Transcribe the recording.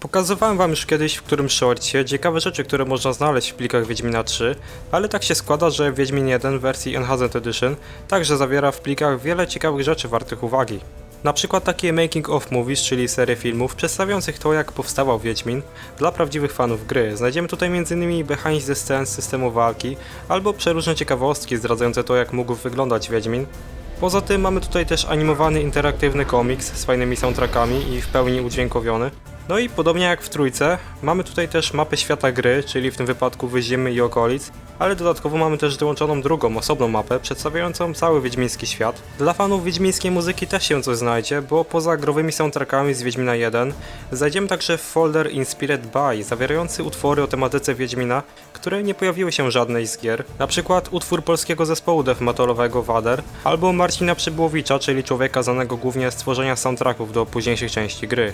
Pokazywałem wam już kiedyś w którymś shortcie ciekawe rzeczy, które można znaleźć w plikach Wiedźmina 3, ale tak się składa, że Wiedźmin 1 w wersji Enhanced Edition także zawiera w plikach wiele ciekawych rzeczy wartych uwagi. Na przykład takie making of movies, czyli serię filmów przedstawiających to jak powstawał Wiedźmin dla prawdziwych fanów gry. Znajdziemy tutaj m.in. behind the scenes systemu walki albo przeróżne ciekawostki zdradzające to jak mógł wyglądać Wiedźmin. Poza tym mamy tutaj też animowany interaktywny komiks z fajnymi soundtrackami i w pełni udźwiękowiony. No i podobnie jak w trójce, mamy tutaj też mapę świata gry, czyli w tym wypadku Wyzimy i okolic, ale dodatkowo mamy też dołączoną drugą, osobną mapę przedstawiającą cały wiedźmiński świat. Dla fanów wiedźmińskiej muzyki też się coś znajdzie, bo poza growymi soundtrackami z Wiedźmina 1 znajdziemy także folder Inspired By, zawierający utwory o tematyce Wiedźmina, które nie pojawiły się żadnej z gier, na przykład utwór polskiego zespołu death metalowego Wader, albo Marcina Przybłowicza, czyli człowieka znanego głównie z tworzenia soundtracków do późniejszych części gry.